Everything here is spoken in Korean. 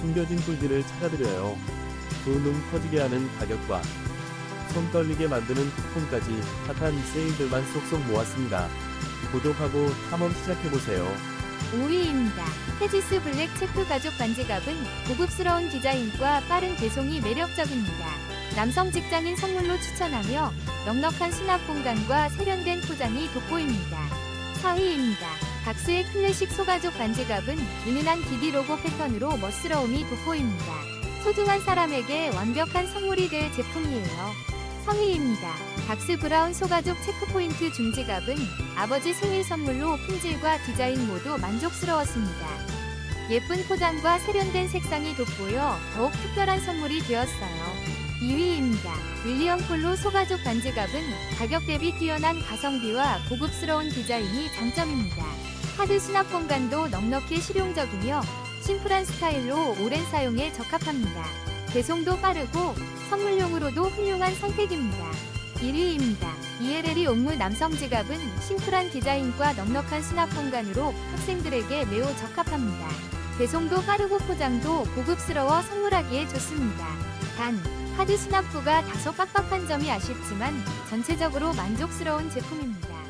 숨겨진 꿀들을 찾아드려요. 두눈 커지게 하는 가격과 손 떨리게 만드는 쿠폰까지 핫한 세일들만 쏙쏙 모았습니다. 구독하고 탐험 시작해보세요. 5위입니다. 테지스 블랙 체크 가죽 반지갑은 고급스러운 디자인과 빠른 배송이 매력적입니다. 남성 직장인 선물로 추천하며 넉넉한 수납 공간과 세련된 포장이 돋보입니다. 4위입니다. 박스의 클래식 소가죽 반지갑은 은은한 DD 로고 패턴으로 멋스러움이 돋보입니다. 소중한 사람에게 완벽한 선물이 될 제품이에요. 3위입니다. 박스 브라운 소가죽 체크포인트 중지갑은 아버지 생일 선물로 품질과 디자인 모두 만족스러웠습니다. 예쁜 포장과 세련된 색상이 돋보여 더욱 특별한 선물이 되었어요. 2위입니다. 윌리엄 폴로 소가죽 반지갑은 가격 대비 뛰어난 가성비와 고급스러운 디자인이 장점입니다. 하드 수납 공간도 넉넉히 실용적이며 심플한 스타일로 오랜 사용에 적합합니다. 배송도 빠르고 선물용으로도 훌륭한 선택입니다. 1위입니다. ELL이 옥무 남성 지갑은 심플한 디자인과 넉넉한 수납 공간으로 학생들에게 매우 적합합니다. 배송도 빠르고 포장도 고급스러워 선물하기에 좋습니다. 단, 하드 수납부가 다소 빡빡한 점이 아쉽지만 전체적으로 만족스러운 제품입니다.